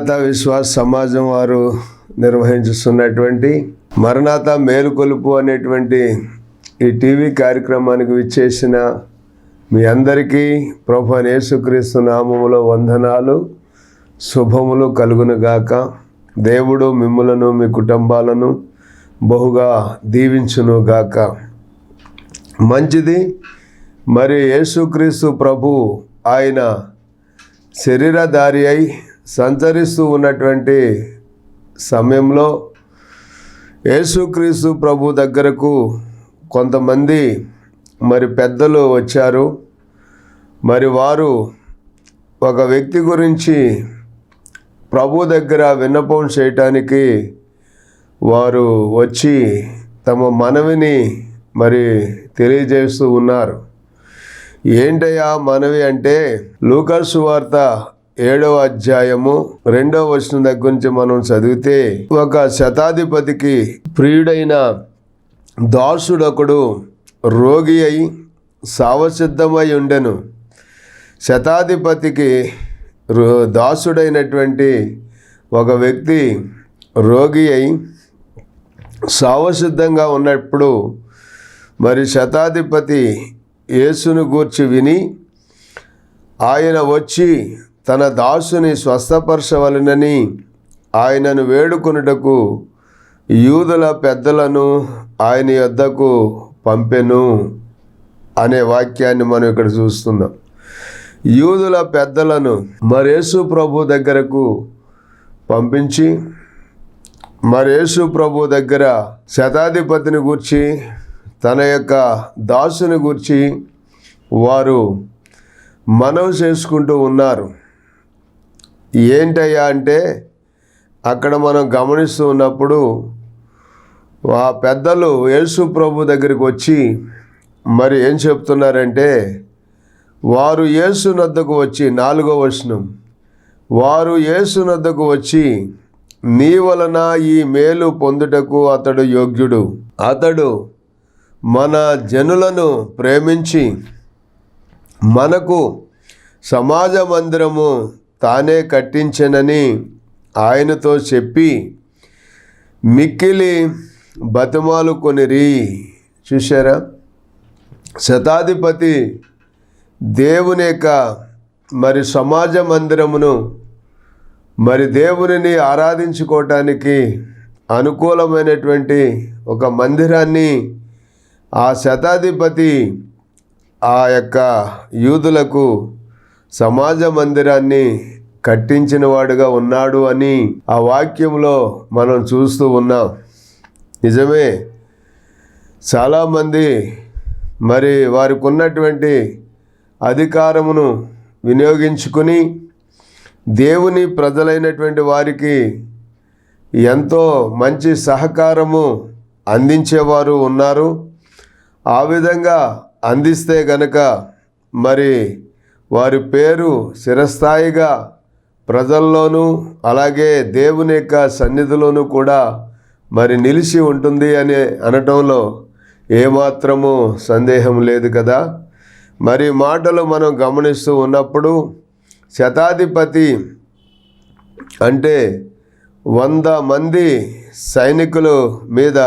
మరణాత విశ్వాస సమాజం వారు నిర్వహించుతున్నటువంటి మరణాత మేలుకొలుపు అనేటువంటి ఈ టీవీ కార్యక్రమానికి విచ్చేసిన మీ అందరికీ ప్రభు యేసుక్రీస్తు నామములో వందనాలు శుభములు కలుగునుగాక. దేవుడు మిమ్ములను మీ కుటుంబాలను బహుగా దీవించునుగాక. మంచిది మరి యేసుక్రీస్తు ప్రభు ఆయన శరీరధారి అయి సంచరిస్తూ ఉన్నటువంటి సమయంలో యేసుక్రీస్తు ప్రభు దగ్గరకు కొంతమంది మరి పెద్దలు వచ్చారు. మరి వారు ఒక వ్యక్తి గురించి ప్రభు దగ్గర విన్నపం చేయటానికి వారు వచ్చి తమ మనవిని మరి తెలియజేస్తూ ఉన్నారు. ఏంటయ్యా మనవి అంటే లూకర్సు వార్త ఏడవ అధ్యాయము రెండవ వచనం దగ్గర నుంచి మనం చదివితే ఒక శతాధిపతికి ప్రియుడైన దాసుడొకడు రోగి అయి సావసిద్ధమై ఉండెను. శతాధిపతికి రో- దాసుడైనటువంటి ఒక వ్యక్తి రోగి అయి సావసిద్ధంగా ఉన్నప్పుడు మరి శతాధిపతి యేసును గూర్చి విని ఆయన వచ్చి తన దాసుని స్వస్థపరచవలనని ఆయనను వేడుకొనుటకు యూదుల పెద్దలను ఆయన యొద్దకు పంపెను అనే వాక్యాన్ని మనం ఇక్కడ చూస్తున్నాం. యూదుల పెద్దలను మరేసు ప్రభు దగ్గరకు పంపించి మరేసు ప్రభు దగ్గర శతాధిపతిని గూర్చి తన యొక్క దాసుని గూర్చి వారు మనవి చేసుకుంటూ ఉన్నారు. ఏంటయ్యా అంటే అక్కడ మనం గమనిస్తూ ఉన్నప్పుడు ఆ పెద్దలు యేసు ప్రభు దగ్గరికి వచ్చి మరి ఏం చెప్తున్నారంటే వారు యేసు నద్దకు వచ్చి నాలుగో వచనం వారు యేసు నద్దకు వచ్చి నీ వలన ఈ మేలు పొందుటకు అతడు యోగ్యుడు. అతడు మన జనులను ప్రేమించి మనకు సమాజ మందిరము తానే కట్టించనని ఆయనతో చెప్పి మిక్కిలి బతిమాలు కొనిరి. చూశారా? శతాధిపతి దేవుని యొక్క మరి సమాజ మందిరమును మరి దేవునిని ఆరాధించుకోవటానికి అనుకూలమైనటువంటి ఒక మందిరాన్ని ఆ శతాధిపతి ఆ యొక్క యూదులకు సమాజ మందిరాన్ని కట్టించిన వాడుగా ఉన్నాడు అని ఆ వాక్యంలో మనం చూస్తూ ఉన్నాం. నిజమే చాలామంది మరి వారికి ఉన్నటువంటి అధికారమును వినియోగించుకుని దేవుని ప్రజలైనటువంటి వారికి ఎంతో మంచి సహకారము అందించేవారు ఉన్నారు. ఆ విధంగా అందిస్తే గనక మరి వారి పేరు శిరస్థాయిగా ప్రజల్లోనూ అలాగే దేవుని యొక్క సన్నిధిలోనూ కూడా మరి నిలిచి ఉంటుంది అని అనటంలో ఏమాత్రము సందేహం లేదు కదా. మరి మాటలు మనం గమనిస్తూ ఉన్నప్పుడు శతాధిపతి అంటే వంద మంది సైనికులు మీద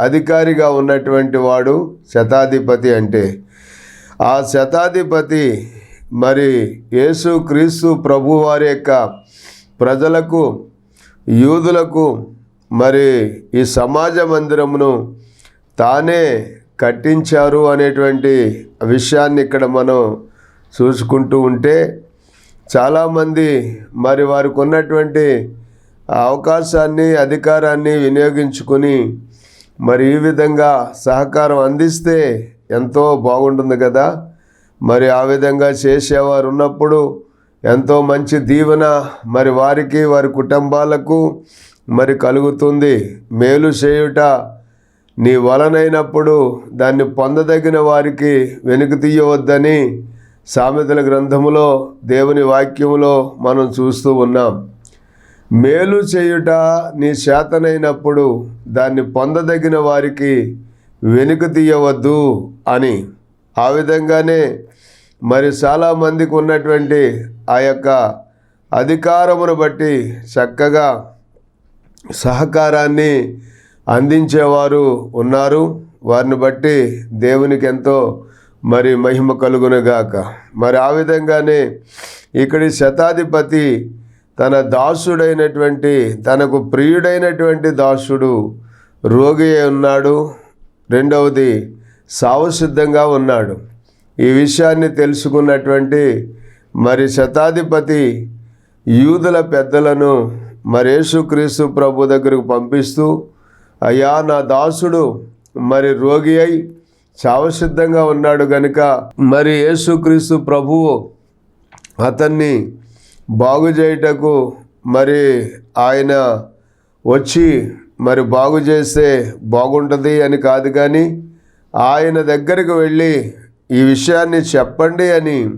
అధికారిగా ఉన్నటువంటి వాడు శతాధిపతి అంటే. ఆ శతాధిపతి మరి యేసు క్రీస్తు ప్రభు వారి యొక్క ప్రజలకు యూదులకు మరి ఈ సమాజ మందిరమును తానే కట్టించారు అనేటువంటి విషయాన్ని ఇక్కడ మనం చూసుకుంటూ ఉంటే చాలామంది మరి వారికి ఉన్నటువంటి ఆ అవకాశాన్ని అధికారాన్ని వినియోగించుకొని మరి ఈ విధంగా సహకారం అందిస్తే ఎంతో బాగుంటుంది కదా. మరి ఆ విధంగా చేసేవారు ఉన్నప్పుడు ఎంతో మంచి దీవెన మరి వారికి వారి కుటుంబాలకు మరి కలుగుతుంది. మేలు చేయుట నీ వలనైనప్పుడు దాన్ని పొందదగిన వారికి వెనుక తీయవద్దని సామెతల గ్రంథములో దేవుని వాక్యములో మనం చూస్తూ ఉన్నాం. మేలు చేయుట నీ చేతనైనప్పుడు దాన్ని పొందదగిన వారికి వెనుక తీయవద్దు అని ఆ విధంగానే మరి చాలామందికి ఉన్నటువంటి ఆ యొక్క అధికారమును బట్టి చక్కగా సహకారాన్ని అందించేవారు ఉన్నారు. వారిని బట్టి దేవునికి ఎంతో మరి మహిమ కలుగునుగాక. మరి ఆ విధంగానే ఇక్కడి శతాధిపతి తన దాసుడైనటువంటి తనకు ప్రియుడైనటువంటి దాసుడు రోగి ఉన్నాడు. రెండవది సావసిద్ధంగా ఉన్నాడు. ఈ విషయాన్ని తెలుసుకున్నటువంటి మరి శతాధిపతి యూదుల పెద్దలను మరి యేసుక్రీస్తు ప్రభు దగ్గరకు పంపిస్తూ అయ్యా నా దాసుడు మరి రోగి అయి చావసిద్ధంగా ఉన్నాడు గనుక మరి యేసుక్రీస్తు ప్రభువు అతన్ని బాగు చేయుటకు మరి ఆయన వచ్చి మరి బాగు చేస్తే బాగుంటుంది అని కాదు కానీ ఆయన దగ్గరికి వెళ్ళి ఈ విషయాన్ని చెప్పండి అని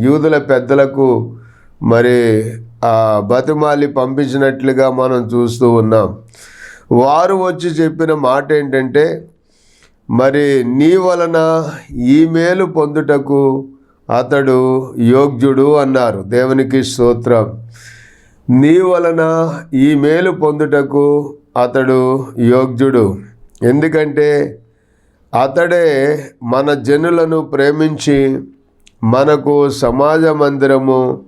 యూదుల పెద్దలకు మరి ఆ బతిమాలి పంపించినట్లుగా మనం చూస్తూ ఉన్నాం. వారు వచ్చి చెప్పిన మాట ఏంటంటే మరి నీ వలన ఈ మేలు పొందుటకు అతడు యోగ్యుడు అన్నారు. దేవునికి స్తోత్రం. నీ వలన ఈ మేలు పొందుటకు అతడు యోగ్యుడు. ఎందుకంటే అతడే మన జనులను ప్రేమించి మనకు సమాజ మందిరము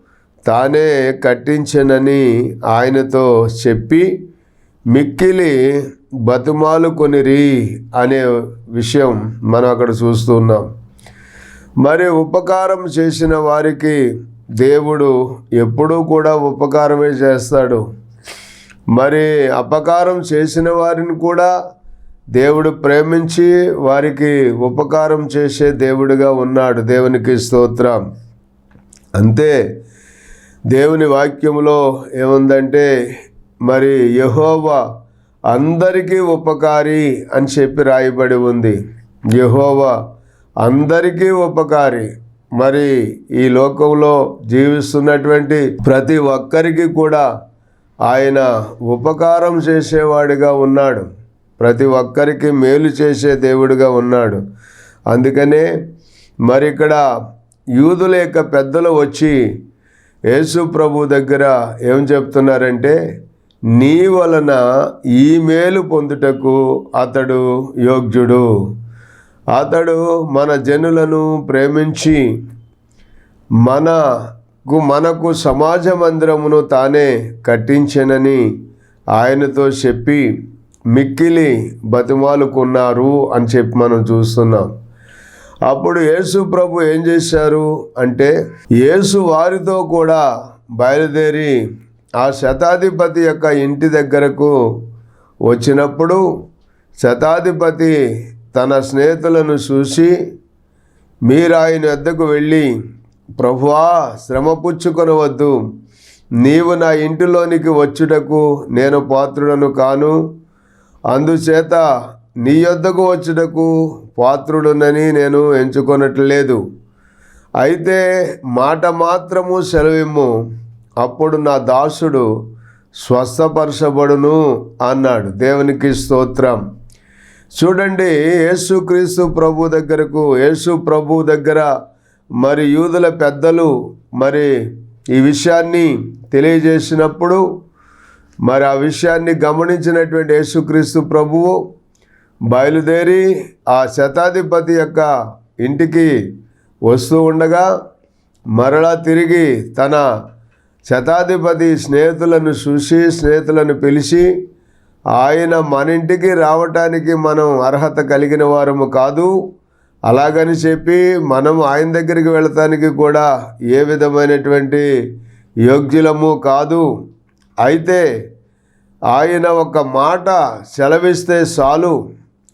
తానే కట్టించనని ఆయనతో చెప్పి మిక్కిలి బతుమాలు కొనిరి అనే విషయం మనం అక్కడ చూస్తున్నాం మరి ఉపకారం చేసిన వారికి దేవుడు ఎప్పుడూ కూడా ఉపకారమే చేస్తాడు. మరి అపకారం చేసిన వారిని కూడా దేవుడు ప్రేమించి వారికి ఉపకారం చేసే దేవుడిగా ఉన్నాడు. దేవునికి స్తోత్రం. అంతే దేవుని వాక్యంలో ఏముందంటే మరి యహోవా అందరికీ ఉపకారి అని చెప్పి రాయబడి ఉంది. యహోవా అందరికీ ఉపకారి. మరి ఈ లోకంలో జీవిస్తున్నటువంటి ప్రతి ఒక్కరికి కూడా ఆయన ఉపకారం చేసేవాడిగా ఉన్నాడు. ప్రతి ఒక్కరికి మేలు చేసే దేవుడిగా ఉన్నాడు. అందుకనే మరి ఇక్కడ యూదుల యొక్క పెద్దలు వచ్చి యేసు ప్రభు దగ్గర ఏం చెప్తున్నారంటే నీ వలన ఈ మేలు పొందుటకు అతడు యోగ్యుడు. అతడు మన జనులను ప్రేమించి మనకు మనకు సమాజ మందిరమును తానే కట్టించనని ఆయనతో చెప్పి మిక్కిలి బతిమాలుకున్నారు అని చెప్పి మనం చూస్తున్నాం. అప్పుడు యేసు ప్రభు ఏం చేశారు అంటే యేసు వారితో కూడా బయలుదేరి ఆ శతాధిపతి యొక్క ఇంటి దగ్గరకు వచ్చినప్పుడు శతాధిపతి తన స్నేహితులను చూసి మీరు ఆయన వద్దకు వెళ్ళి ప్రభువా శ్రమ పుచ్చుకొనవద్దు. నీవు నా ఇంటిలోనికి వచ్చుటకు నేను పాత్రుడను కాను. అందుచేత నీ యొద్దకు వచ్చుటకు పాత్రుడునని నేను ఎంచుకొనట్లేదు అయితే మాట మాత్రము సెలవిమ్ము. అప్పుడు నా దాసుడు స్వస్థపరచబడును అన్నాడు. దేవునికి స్తోత్రం. చూడండి యేసుక్రీస్తు ప్రభు దగ్గరకు యేసు ప్రభు దగ్గర మరి యూదుల పెద్దలు మరి ఈ విషయాన్ని తెలియజేసినప్పుడు మరి ఆ విషయాన్ని గమనించినటువంటి యేసుక్రీస్తు ప్రభువు బయలుదేరి ఆ శతాధిపతి యొక్క ఇంటికి వస్తూ ఉండగా మరలా తిరిగి తన శతాధిపతి స్నేహితులను చూసి స్నేహితులను పిలిచి ఆయన మన ఇంటికి రావటానికి మనం అర్హత కలిగిన వారము కాదు. అలాగని చెప్పి మనం ఆయన దగ్గరికి వెళతానికి కూడా ఏ విధమైనటువంటి యోగ్యులము కాదు. అయితే ఆయన ఒక మాట సెలవిస్తే చాలు.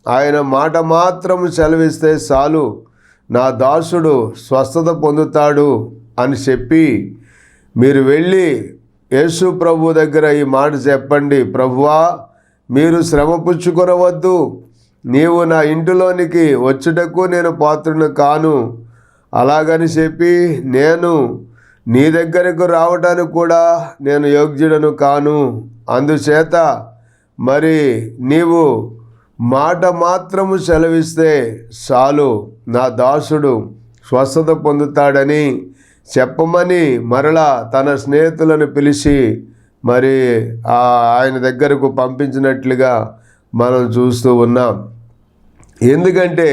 ఆయన మాట మాత్రం సెలవిస్తే చాలు. నా దాసుడు స్వస్థత పొందుతాడు అని చెప్పి మీరు వెళ్ళి యేసు ప్రభు దగ్గర ఈ మాట చెప్పండి. ప్రభువా మీరు శ్రమ పుచ్చుకొనవద్దు. నీవు నా ఇంటిలోనికి వచ్చుటకు నేను పాత్రను కాను. అలాగని చెప్పి నేను నీ దగ్గరకు రావటానికి కూడా నేను యోగ్యుడను కాను. అందుచేత మరి నీవు మాట మాత్రము సెలవిస్తే చాలు. నా దాసుడు స్వస్థత పొందుతాడని చెప్పమని మరలా తన స్నేహితులను పిలిచి మరి ఆ ఆయన దగ్గరకు పంపించినట్లుగా మనం చూస్తూ ఉన్నాం. ఎందుకంటే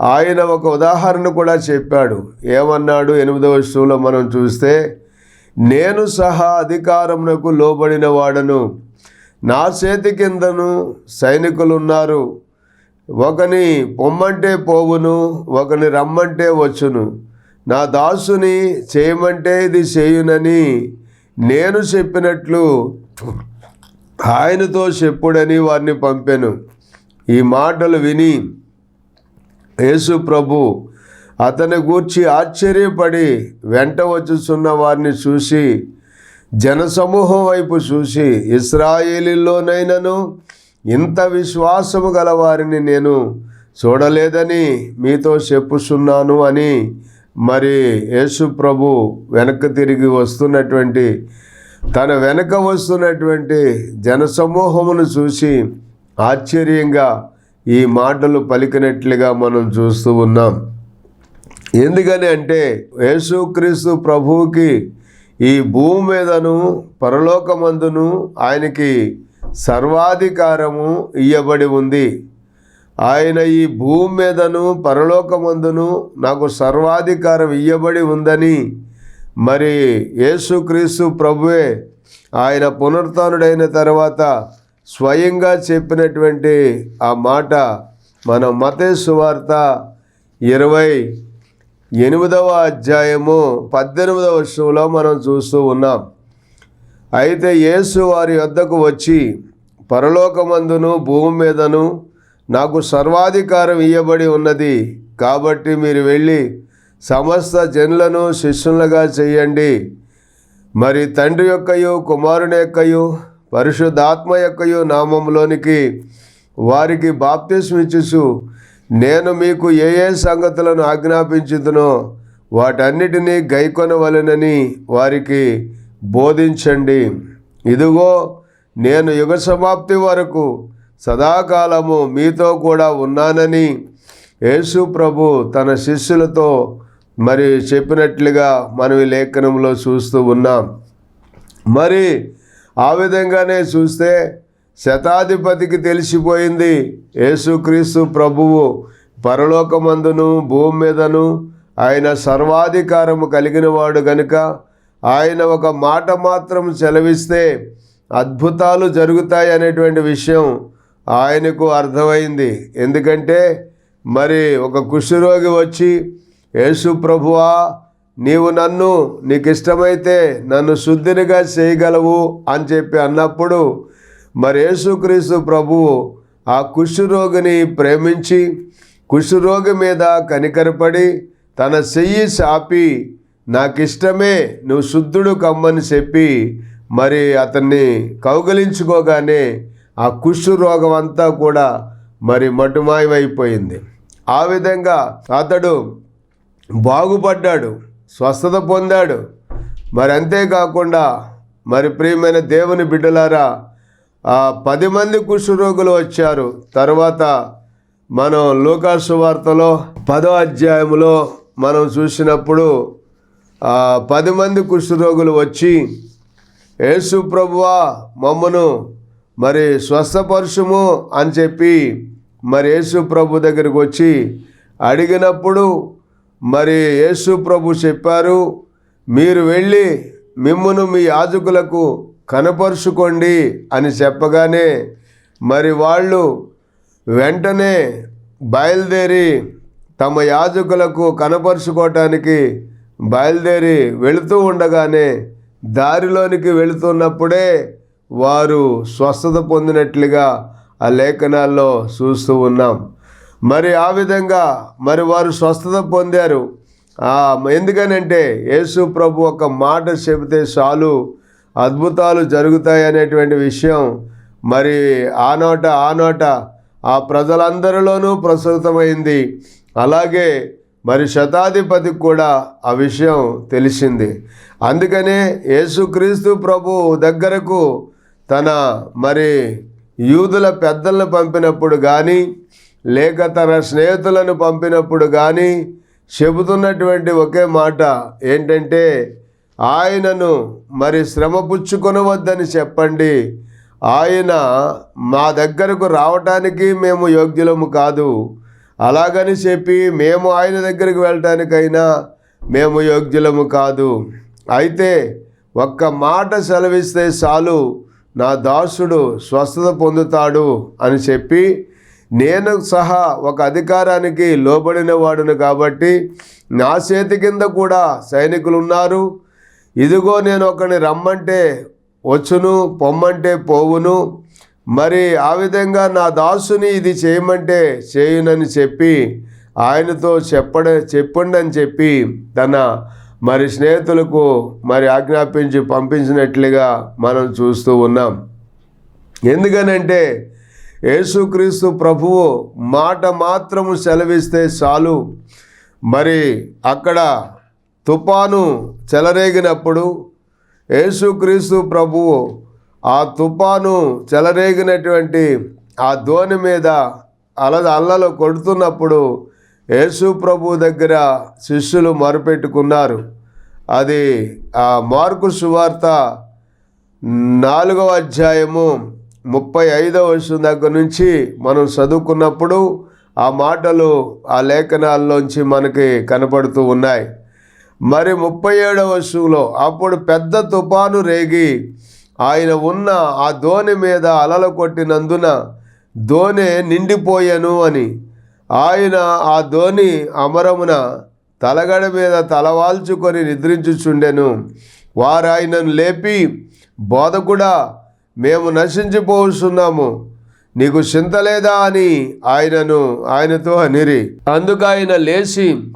ఆయన ఒక ఉదాహరణ కూడా చెప్పాడు. ఏమన్నాడు? ఎనిమిదవ విషయంలో మనం చూస్తే నేను సహా అధికారమునకు లోబడిన వాడను. నా చేతి కిందను సైనికులు ఉన్నారు ఒకని పొమ్మంటే పోవును ఒకని రమ్మంటే వచ్చును. నా దాసుని చేయమంటే ఇది చేయునని నేను చెప్పినట్లు ఆయనతో చెప్పుడని వారిని పంపాను. ఈ మాటలు విని యేసు ప్రభు అతని గూర్చి ఆశ్చర్యపడి వెంట వచ్చుచున్న వారిని చూసి జనసమూహం వైపు చూసి ఇస్రాయేలీలోనైనను ఇంత విశ్వాసము గల వారిని నేను చూడలేదని మీతో చెప్పుచున్నాను అని మరి యేసు ప్రభు వెనక్కి తిరిగి వస్తున్నటువంటి తన వెనక వస్తున్నటువంటి జనసమూహమును చూసి ఆశ్చర్యంగా ఈ మాటలు పలికినట్లుగా మనం చూస్తూ ఉన్నాం. ఎందుకని అంటే యేసుక్రీస్తు ప్రభువుకి ఈ భూమి మీదను పరలోకమందును ఆయనకి సర్వాధికారము ఇయ్యబడి ఉంది. ఆయన ఈ భూమి మీదను పరలోకమందును నాకు సర్వాధికారం ఇయ్యబడి ఉందని మరి యేసుక్రీస్తు ప్రభువే ఆయన పునరుత్డైన తర్వాత స్వయంగా చెప్పినటువంటి ఆ మాట మనం మతేసు వార్త ఇరవై ఎనిమిదవ అధ్యాయము పద్దెనిమిదవ వర్షంలో మనం చూస్తూ ఉన్నాం. అయితే యేసు వారి వద్దకు వచ్చి పరలోకమందును భూమి మీదను నాకు సర్వాధికారం ఇయ్యబడి ఉన్నది. కాబట్టి మీరు వెళ్ళి సమస్త జనులను శిష్యులుగా చేయండి మరి తండ్రి యొక్కయు కుమారుని యొక్కయు పరిశుద్ధాత్మ యొక్కయు నామంలోనికి వారికి బాప్తిస్మిచ్చుచు నేను మీకు ఏ ఏ సంగతులను ఆజ్ఞాపించుదునో వాటన్నిటినీ గైకొనవలెనని వారికి బోధించండి. ఇదిగో నేను యుగ సమాప్తి వరకు సదాకాలము మీతో కూడా ఉన్నానని యేసు ప్రభు తన శిష్యులతో మరి చెప్పినట్లుగా మనం ఈ లేఖనంలో చూస్తూ ఉన్నాం. మరి ఆ విధంగానే చూస్తే శతాధిపతికి తెలిసిపోయింది యేసుక్రీస్తు ప్రభువు. పరలోకమందును భూమి మీదను ఆయన సర్వాధికారము కలిగిన వాడు గనుక ఆయన ఒక మాట మాత్రం చెలవిస్తే అద్భుతాలు జరుగుతాయి అనేటువంటి విషయం ఆయనకు అర్థమైంది. ఎందుకంటే మరి ఒక కుష్ఠరోగి వచ్చి యేసు ప్రభువా నీవు నన్ను నీకు ఇష్టమైతే నన్ను శుద్ధినిగా చేయగలవు అని చెప్పి అన్నప్పుడు మరి యేసుక్రీస్తు ప్రభువు ఆ కుష్ఠరోగిని ప్రేమించి కుష్ఠరోగి మీద కనికరపడి తన చెయ్యి చాపి నాకు ఇష్టమే నువ్వు శుద్ధుడు కమ్మని చెప్పి మరి అతన్ని కౌగలించుకోగానే ఆ కుష్ఠరోగం అంతా కూడా మరి మటుమాయమైపోయింది. ఆ విధంగా అతడు బాగుపడ్డాడు. స్వస్థత పొందాడు. మరి అంతేకాకుండా మరి ప్రియమైన దేవుని బిడ్డలారా ఆ పది మంది కుష్ఠరోగులు వచ్చారు. తర్వాత మనం లోకాసు వార్తలో పదో అధ్యాయంలో మనం చూసినప్పుడు ఆ పది మంది కుష్ఠరోగులు వచ్చి యేసు ప్రభువా మమ్మను మరి స్వస్థపరుషము అని చెప్పి మరి యేసు ప్రభు దగ్గరికి వచ్చి అడిగినప్పుడు మరి యేసు ప్రభు చెప్పారు మీరు వెళ్ళి మిమ్మును మీ యాజకులకు కనపరుచుకోండి అని చెప్పగానే మరి వాళ్ళు వెంటనే బయలుదేరి తమ యాజకులకు కనపరుచుకోవటానికి బయలుదేరి వెళుతూ ఉండగానే దారిలోనికి వెళుతున్నప్పుడే వారు స్వస్థత పొందినట్లుగా ఆ లేఖనాల్లో చూస్తూ ఉన్నాం. మరి ఆ విధంగా మరి వారు స్వస్థత పొందారు. ఎందుకనంటే యేసు ప్రభు ఒక మాట చెబితే చాలు అద్భుతాలు జరుగుతాయి అనేటువంటి విషయం మరి ఆనోట ఆనోట ఆ ప్రజలందరిలోనూ ప్రసృతమైంది. అలాగే మరి శతాధిపతికి కూడా ఆ విషయం తెలిసింది. అందుకనే యేసుక్రీస్తు ప్రభు దగ్గరకు తన మరి యూదుల పెద్దలను పంపినప్పుడు కానీ లేక తన స్నేహితులను పంపినప్పుడు కానీ చెబుతున్నటువంటి ఒకే మాట ఏంటంటే ఆయనను మరి శ్రమ పుచ్చుకొనవద్దని చెప్పండి. ఆయన మా దగ్గరకు రావటానికి మేము యోగ్యులము కాదు. అలాగని చెప్పి మేము ఆయన దగ్గరికి వెళ్ళటానికైనా మేము యోగ్యులము కాదు. అయితే ఒక్క మాట సెలవిస్తే చాలు నా దాసుడు స్వస్థత పొందుతాడు అని చెప్పి నేను సహా ఒక అధికారానికి లోబడిన వాడును కాబట్టి నా చేతి కింద కూడా సైనికులు ఉన్నారు ఇదిగో నేను ఒకని రమ్మంటే వచ్చును పొమ్మంటే పోవును. మరి ఆ విధంగా నా దాసుని ఇది చేయమంటే చేయునని చెప్పి ఆయనతో చెప్పడ చెప్పండి అని చెప్పి తన మరి స్నేహితులకు మరి ఆజ్ఞాపించి పంపించినట్లుగా మనం చూస్తూ ఉన్నాం. ఎందుకనంటే యేసుక్రీస్తు ప్రభువు మాట మాత్రము సెలవిస్తే చాలు. మరి అక్కడ తుపాను చెలరేగినప్పుడు యేసుక్రీస్తు ప్రభువు ఆ తుపాను చెలరేగినటువంటి ఆ ధోని మీద అల అల్లలు కొడుతున్నప్పుడు యేసు ప్రభు దగ్గర శిష్యులు మొరపెట్టుకున్నారు. అది ఆ మార్కు సువార్త నాలుగవ అధ్యాయము ముప్పై ఐదవ వర్షం దగ్గర నుంచి మనం చదువుకున్నప్పుడు ఆ మాటలు ఆ లేఖనాల్లోంచి మనకి కనపడుతూ ఉన్నాయి. మరి ముప్పై ఏడవ వర్షంలో అప్పుడు పెద్ద తుఫాను రేగి ఆయన ఉన్న ఆ దోణి మీద అలలు కొట్టినందున దోణి నిండిపోయాను అని. ఆయన ఆ దోణి అమరమున తలగడ మీద తలవాల్చుకొని నిద్రించుచుండెను. వారు ఆయనను లేపి బోధకుడా మేము నశించిపోతున్నాము నీకు చింత లేదా అని ఆయనను ఆయనతో అనిరి. అందుకు ఆయన లేచి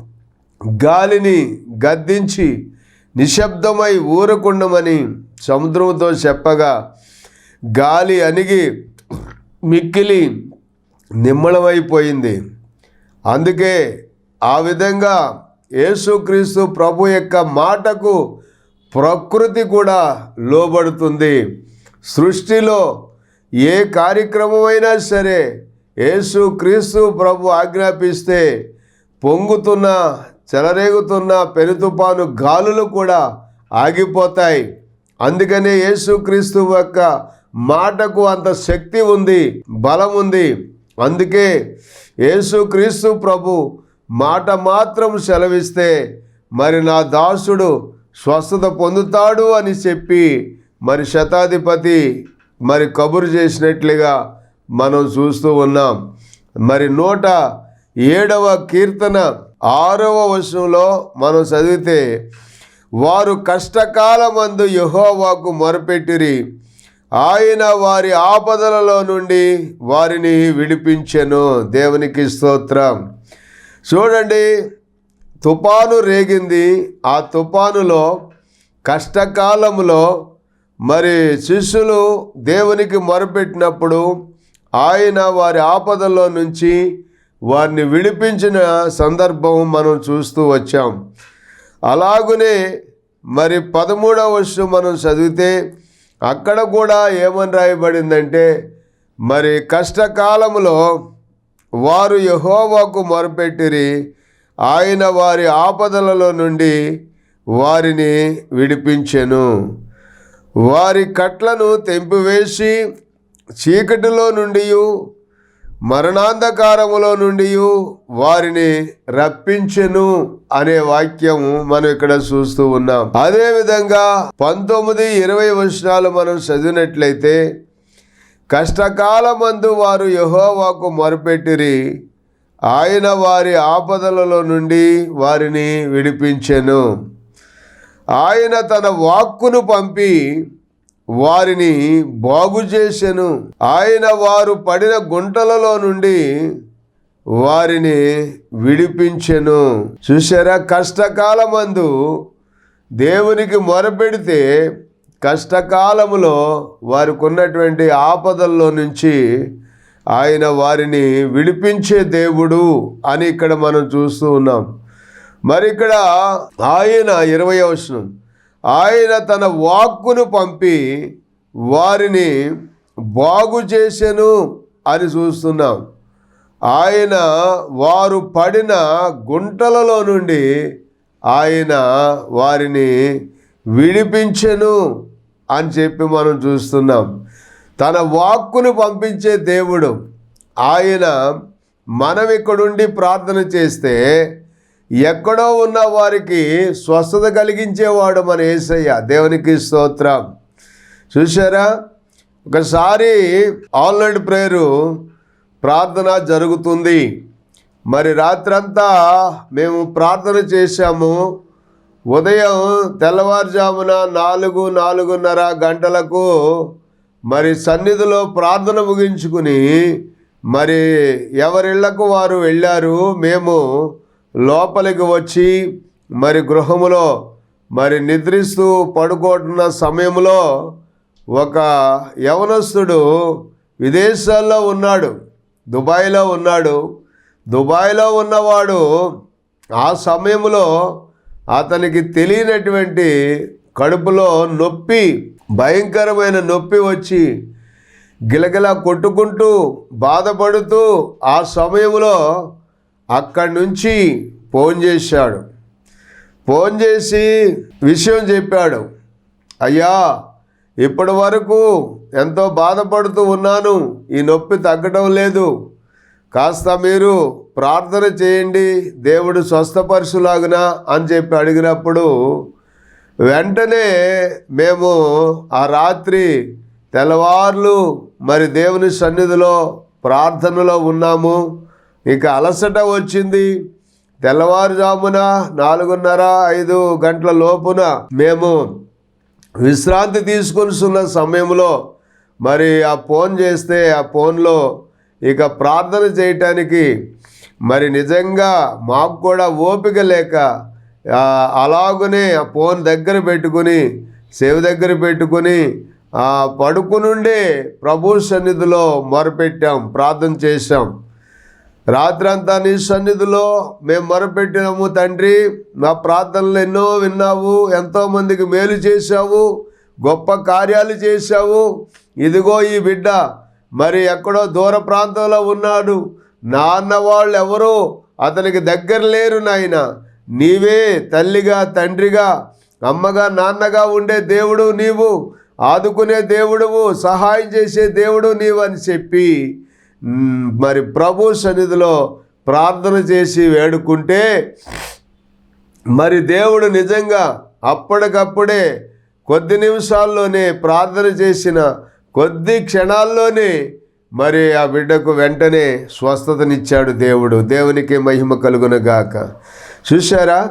గాలిని గద్దించి నిశ్శబ్దమై ఊరకుండమని సముద్రంతో చెప్పగా గాలి అణిగి మిక్కిలి నిమ్మళమైపోయింది అందుకే ఆ విధంగా యేసుక్రీస్తు ప్రభు యొక్క మాటకు ప్రకృతి కూడా లోబడుతుంది. సృష్టిలో ఏ కార్యక్రమమైనా సరే యేసు క్రీస్తు ప్రభు ఆజ్ఞాపిస్తే పొంగుతున్న చెలరేగుతున్న పెనుతుపాను గాలులు కూడా ఆగిపోతాయి. అందుకనే యేసుక్రీస్తు యొక్క మాటకు అంత శక్తి ఉంది బలం ఉంది. అందుకే యేసుక్రీస్తు ప్రభు మాట మాత్రం సెలవిస్తే మరి నా దాసుడు స్వస్థత పొందుతాడు అని చెప్పి మరి శతాధిపతి మరి కబురు చేసినట్లుగా మనం చూస్తూ ఉన్నాం. మరి నూట ఏడవ కీర్తన ఆరవ వర్షంలో మనం చదివితే వారు కష్టకాలమందు యహోవాకు మొరపెట్టిరి ఆయన వారి ఆపదలలో నుండి వారిని విడిపించెను. దేవునికి స్తోత్రం. చూడండి తుపాను రేగింది. ఆ తుపానులో కష్టకాలంలో మరి శిష్యులు దేవునికి మొరపెట్టినప్పుడు ఆయన వారి ఆపదల్లో నుంచి వారిని విడిపించిన సందర్భం మనం చూస్తూ వచ్చాం. అలాగునే మరి పదమూడవ వర్షం మనం చదివితే అక్కడ కూడా ఏమని రాయబడిందంటే మరి కష్టకాలములో వారు యహోవాకు మొరపెట్టిరి ఆయన వారి ఆపదలలో నుండి వారిని విడిపించెను. వారి కట్లను తెంపివేసి చీకటిలో నుండి మరణాంధకారములో నుండి వారిని రప్పించెను అనే వాక్యం మనం ఇక్కడ చూస్తూ ఉన్నాం. అదేవిధంగా పంతొమ్మిది ఇరవై వర్షాలు మనం చదివినట్లయితే కష్టకాలమందు వారు యహోవాకు మొరపెట్టిరి ఆయన వారి ఆపదలలో నుండి వారిని విడిపించెను. ఆయన తన వాక్కును పంపి వారిని బాగు చేసెను ఆయన వారు పడిన గుంటలలో నుండి వారిని విడిపించెను. చూసారా కష్టకాలమందు దేవునికి మొరపెడితే కష్టకాలములో వారికి ఉన్నటువంటి ఆపదల్లో నుంచి ఆయన వారిని విడిపించే దేవుడు అని ఇక్కడ మనం చూస్తూ ఉన్నాం. మరి ఇక్కడ ఆయన ఇరవై అవసరం ఆయన తన వాక్కును పంపి వారిని బాగు చేసెను అని చూస్తున్నాం. ఆయన వారు పడిన గుంటలలో నుండి ఆయన వారిని విడిపించెను అని చెప్పి మనం చూస్తున్నాం. తన వాక్కును పంపించే దేవుడు ఆయన మనం ఇక్కడుండి ప్రార్థన చేస్తే ఎక్కడో ఉన్న వారికి స్వస్థత కలిగించేవాడు మన ఏసయ్య. దేవునికి స్తోత్రం. చూసారా ఒకసారి ఆన్లైన్ ప్రేయరు ప్రార్థన జరుగుతుంది. మరి రాత్రంతా మేము ప్రార్థన చేశాము. ఉదయం తెల్లవారుజామున నాలుగు నాలుగున్నర గంటలకు మరి సన్నిధిలో ప్రార్థన ముగించుకుని మరి ఎవరిళ్ళకు వారు వెళ్ళారు? మేము లోపలికి వచ్చి మరి గృహములో మరి నిద్రిస్తూ పడుకోటున్న సమయంలో ఒక యవనస్తుడు విదేశాల్లో ఉన్నాడు దుబాయ్లో ఉన్నాడు. దుబాయ్లో ఉన్నవాడు ఆ సమయంలో అతనికి తెలియనటువంటి కడుపులో నొప్పి భయంకరమైన నొప్పి వచ్చి గిలగిలా కొట్టుకుంటూ బాధపడుతూ ఆ సమయంలో అక్కడి నుంచి ఫోన్ చేశాడు. ఫోన్ చేసి విషయం చెప్పాడు. అయ్యా ఇప్పటి వరకు ఎంతో బాధపడుతూ ఉన్నాను. ఈ నొప్పి తగ్గడం లేదు. కాస్త మీరు ప్రార్థన చేయండి. దేవుడు స్వస్థపరుచులాగున అని చెప్పి అడిగినప్పుడు వెంటనే మేము ఆ రాత్రి తెల్లవార్లు మరి దేవుని సన్నిధిలో ప్రార్థనలో ఉన్నాము. ఇక అలసట వచ్చింది. తెల్లవారుజామున నాలుగున్నర ఐదు గంటల లోపున మేము విశ్రాంతి తీసుకునిస్తున్న సమయంలో మరి ఆ ఫోన్ చేస్తే ఆ ఫోన్లో ఇక ప్రార్థన చేయటానికి మరి నిజంగా మాకు కూడా ఓపిక లేక అలాగనే ఆ ఫోన్ దగ్గర పెట్టుకుని సేవ్ దగ్గర పెట్టుకుని ఆ, పడుకునుండే ప్రభు సన్నిధిలో మొరపెట్టాం ప్రార్థన చేశాం. రాత్రంతా నీ సన్నిధిలో మేము మొరపెట్టినాము తండ్రి. మా ప్రార్థనలు ఎన్నో విన్నావు ఎంతోమందికి మేలు చేశావు గొప్ప కార్యాలు చేశావు. ఇదిగో ఈ బిడ్డ మరి ఎక్కడో దూర ప్రాంతంలో ఉన్నాడు. నాన్న వాళ్ళు ఎవరో అతనికి దగ్గర లేరు నాయన. నీవే తల్లిగా తండ్రిగా అమ్మగా నాన్నగా ఉండే దేవుడు నీవు. ఆదుకునే దేవుడువు సహాయం చేసే దేవుడు నీవు అని చెప్పి మరి ప్రభు సన్నిధిలో ప్రార్థన చేసి వేడుకుంటే మరి దేవుడు నిజంగా అప్పటికప్పుడే కొద్ది నిమిషాల్లోనే ప్రార్థన చేసిన కొద్ది క్షణాల్లోనే మరి ఆ బిడ్డకు వెంటనే స్వస్థతనిచ్చాడు దేవుడు. దేవునికి మహిమ కలుగునగాక. చూశారా?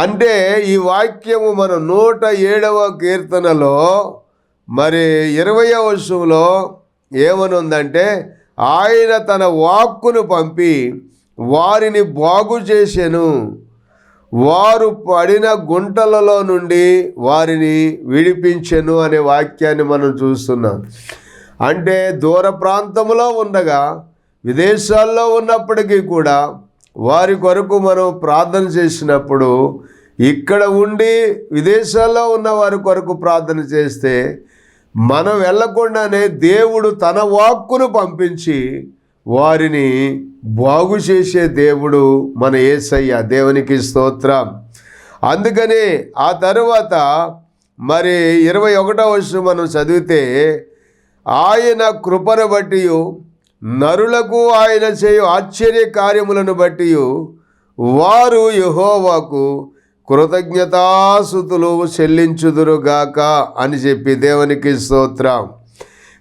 అంటే ఈ వాక్యము మన నూట ఏడవ కీర్తనలో మరి ఇరవయవ వర్షంలో ఏమనుందంటే ఆయన తన వాక్కును పంపి వారిని బాగు చేసెను. వారు పడిన గుంటలలో నుండి వారిని విడిపించెను అనే వాక్యాన్ని మనం చూస్తున్నాం. అంటే దూర ప్రాంతంలో ఉండగా విదేశాల్లో ఉన్నప్పటికీ కూడా వారి కొరకు మనం ప్రార్థన చేసినప్పుడు ఇక్కడ ఉండి విదేశాల్లో ఉన్న వారి కొరకు ప్రార్థన చేస్తే మనం వెళ్ళకుండానే దేవుడు తన వాక్కును పంపించి వారిని బాగు చేసే దేవుడు మన ఏసయ్య. దేవునికి స్తోత్రం. అందుకని ఆ తరువాత మరి ఇరవై ఒకటో వర్షం మనం చదివితే ఆయన కృపను బట్టి నరులకు ఆయన చేయు ఆశ్చర్య కార్యములను బట్టి వారు యహోవాకు కృతజ్ఞతాసుతులు చెల్లించుదురుగాక అని చెప్పి దేవునికి స్తోత్రం.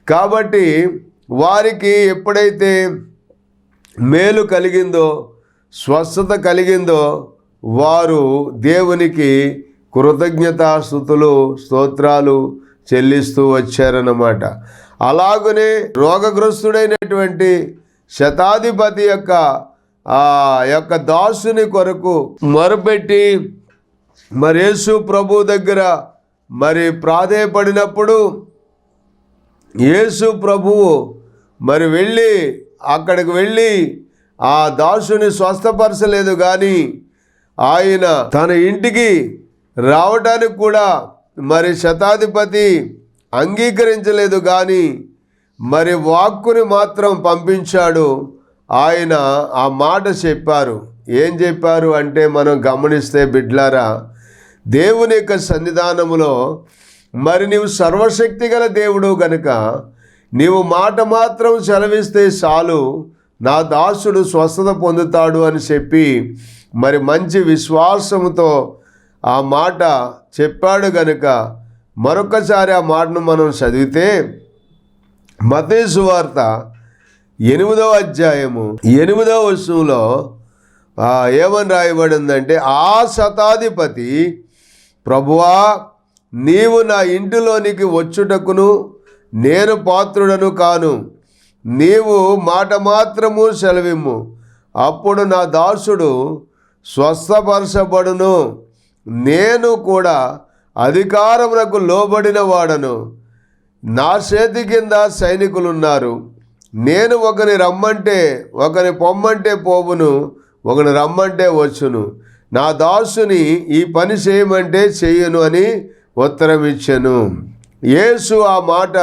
కాబట్టి వారికి ఎప్పుడైతే మేలు కలిగిందో స్వస్థత కలిగిందో వారు దేవునికి కృతజ్ఞతాస్థుతులు స్తోత్రాలు చెల్లిస్తూ వచ్చారన్నమాట. అలాగనే రోగగ్రస్తుడైనటువంటి శతాధిపతి యొక్క ఆ యొక్క దాసుని కొరకు మొరపెట్టి మరి యేసు ప్రభు దగ్గర మరి ప్రాధేయపడినప్పుడు యేసు ప్రభువు మరి వెళ్ళి అక్కడికి వెళ్ళి ఆ దాసుని స్వస్థపరచలేదు కానీ ఆయన తన ఇంటికి రావటానికి కూడా మరి శతాధిపతి అంగీకరించలేదు కానీ మరి వాక్కుని మాత్రం పంపించాడు. ఆయన ఆ మాట చెప్పారు. ఏం చెప్పారు అంటే మనం గమనిస్తే బిడ్లారా దేవుని యొక్క సన్నిధానములో మరి నీవు సర్వశక్తి గల దేవుడు గనుక నీవు మాట మాత్రం సెలవిస్తే చాలు నా దాసుడు స్వస్థత పొందుతాడు అని చెప్పి మరి మంచి విశ్వాసముతో ఆ మాట చెప్పాడు గనుక మరొకసారి ఆ మాటను మనం చదివితే మతేసు వార్త ఎనిమిదవ అధ్యాయము ఎనిమిదవ వస్తువులో ఏమని రాయబడిందంటే ఆ శతాధిపతి ప్రభువా నీవు నా ఇంటిలోనికి వచ్చుటకును నేను పాత్రుడను కాను. నీవు మాట మాత్రము సెలవిమ్ము. అప్పుడు నా దాసుడు స్వస్థపరచబడును. నేను కూడా అధికారమునకు లోబడిన వాడను. నా చేతి కింద సైనికులున్నారు. నేను ఒకని రమ్మంటే ఒకని పొమ్మంటే పోవును ఒకని రమ్మంటే వచ్చును. నా దాసుని ఈ పని చేయమంటే చేయను అని ఉత్తరం ఇచ్చాను యేసు ఆ మాట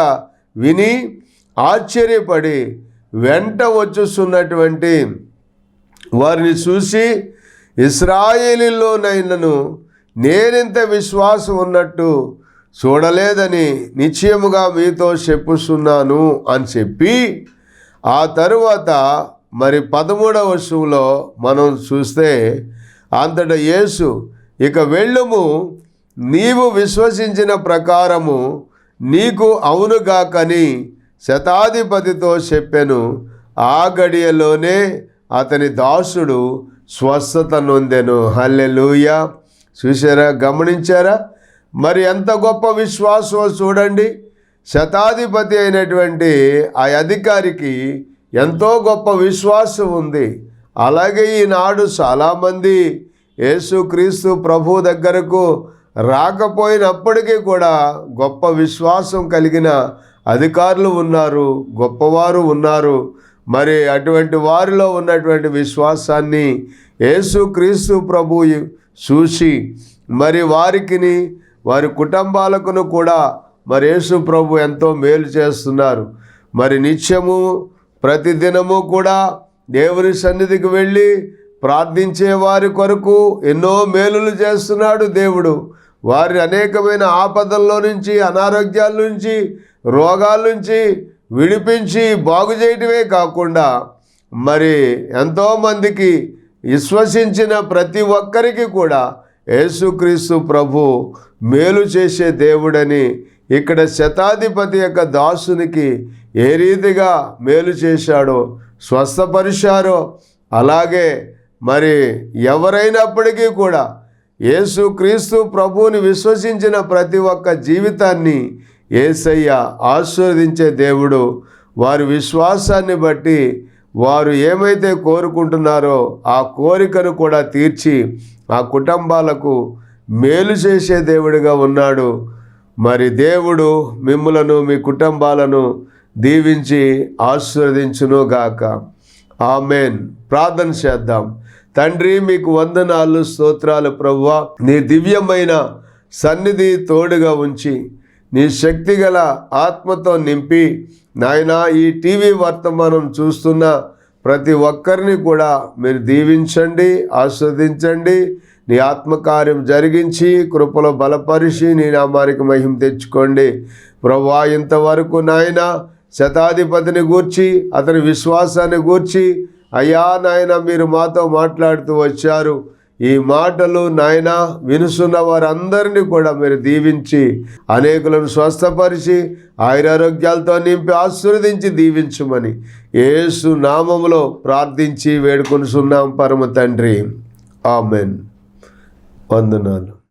విని ఆశ్చర్యపడి వెంట వచ్చుస్తున్నటువంటి వారిని చూసి ఇస్రాయేలీలోనైనను నేనింత విశ్వాసం ఉన్నట్టు చూడలేదని నిశ్చయముగా మీతో చెప్పుస్తున్నాను అని చెప్పి ఆ తరువాత మరి పదమూడవ వస్తువులో మనం చూస్తే అంతట యేసు ఇక వెళ్ళుము. నీవు విశ్వసించిన ప్రకారము నీకు అవునుగాకని శతాధిపతితో చెప్పెను. ఆ గడియలోనే అతని దాసుడు స్వస్థత నొందెను. హల్లెలూయ. చూసారా గమనించారా? మరి ఎంత గొప్ప విశ్వాసం చూడండి. శతాధిపతి అయినటువంటి ఆ అధికారికి ఎంతో గొప్ప విశ్వాసం ఉంది. అలాగే ఈనాడు చాలామంది యేసుక్రీస్తు ప్రభు దగ్గరకు రాకపోయినప్పటికీ కూడా గొప్ప విశ్వాసం కలిగిన అధికారులు ఉన్నారు గొప్పవారు ఉన్నారు. మరి అటువంటి వారిలో ఉన్నటువంటి విశ్వాసాన్ని యేసుక్రీస్తు ప్రభు చూసి మరి వారికిని వారి కుటుంబాలకును కూడా మరి యేసు ప్రభు ఎంతో మేలు చేస్తున్నారు. మరి నిత్యము ప్రతిదినము కూడా దేవుని సన్నిధికి వెళ్ళి ప్రార్థించే వారి కొరకు ఎన్నో మేలులు చేస్తున్నాడు దేవుడు. వారి అనేకమైన ఆపదల్లో నుంచి అనారోగ్యాల నుంచి రోగాల నుంచి విడిపించి బాగు చేయటమే కాకుండా మరి ఎంతోమందికి విశ్వసించిన ప్రతి ఒక్కరికి కూడా యేసుక్రీస్తు ప్రభు మేలు చేసే దేవుడని ఇక్కడ శతాధిపతి యొక్క దాసునికి ఏ రీతిగా మేలు చేశాడో స్వస్థపరిచారో అలాగే మరి ఎవరైనప్పటికీ కూడా యేసుక్రీస్తు ప్రభువుని విశ్వసించిన ప్రతి ఒక్క జీవితాన్ని ఏసయ్య ఆశీర్వదించే దేవుడు. వారి విశ్వాసాన్ని బట్టి వారు ఏమైతే కోరుకుంటున్నారో ఆ కోరికను కూడా తీర్చి ఆ కుటుంబాలకు మేలు చేసే దేవుడిగా ఉన్నాడు. మరి దేవుడు మిమ్ములను మీ కుటుంబాలను దీవించి ఆశీర్వదించును గాక ఆమెన్. ప్రార్థన చేద్దాం. తండ్రి మీకు వందనాలు స్తోత్రాలు ప్రవ్వా. నీ దివ్యమైన సన్నిధి తోడుగా ఉంచి నీ శక్తి గల ఆత్మతో నింపి నాయన ఈ టీవీ వర్తమానం చూస్తున్న ప్రతి ఒక్కరిని కూడా మీరు దీవించండి ఆస్వాదించండి నీ ఆత్మకార్యం జరిగించి కృపలో బలపరిచి నీ నామానికి మహిమ తెచ్చుకోండి. ప్రభా ఇంతవరకు నాయనా శతాధిపతిని గూర్చి అతని విశ్వాసాన్ని గూర్చి అయ్యా నాయన మీరు మాతో మాట్లాడుతూ వచ్చారు. ఈ మాటలు నాయన వినుసున్న వారందరినీ కూడా మీరు దీవించి అనేకులను స్వస్థపరిచి ఆయురారోగ్యాలతో నింపి ఆశీర్వదించి దీవించమని ఏసు నామములో ప్రార్థించి వేడుకొనిసున్నాం పరమ తండ్రి. ఆమెన్. వందనాలు.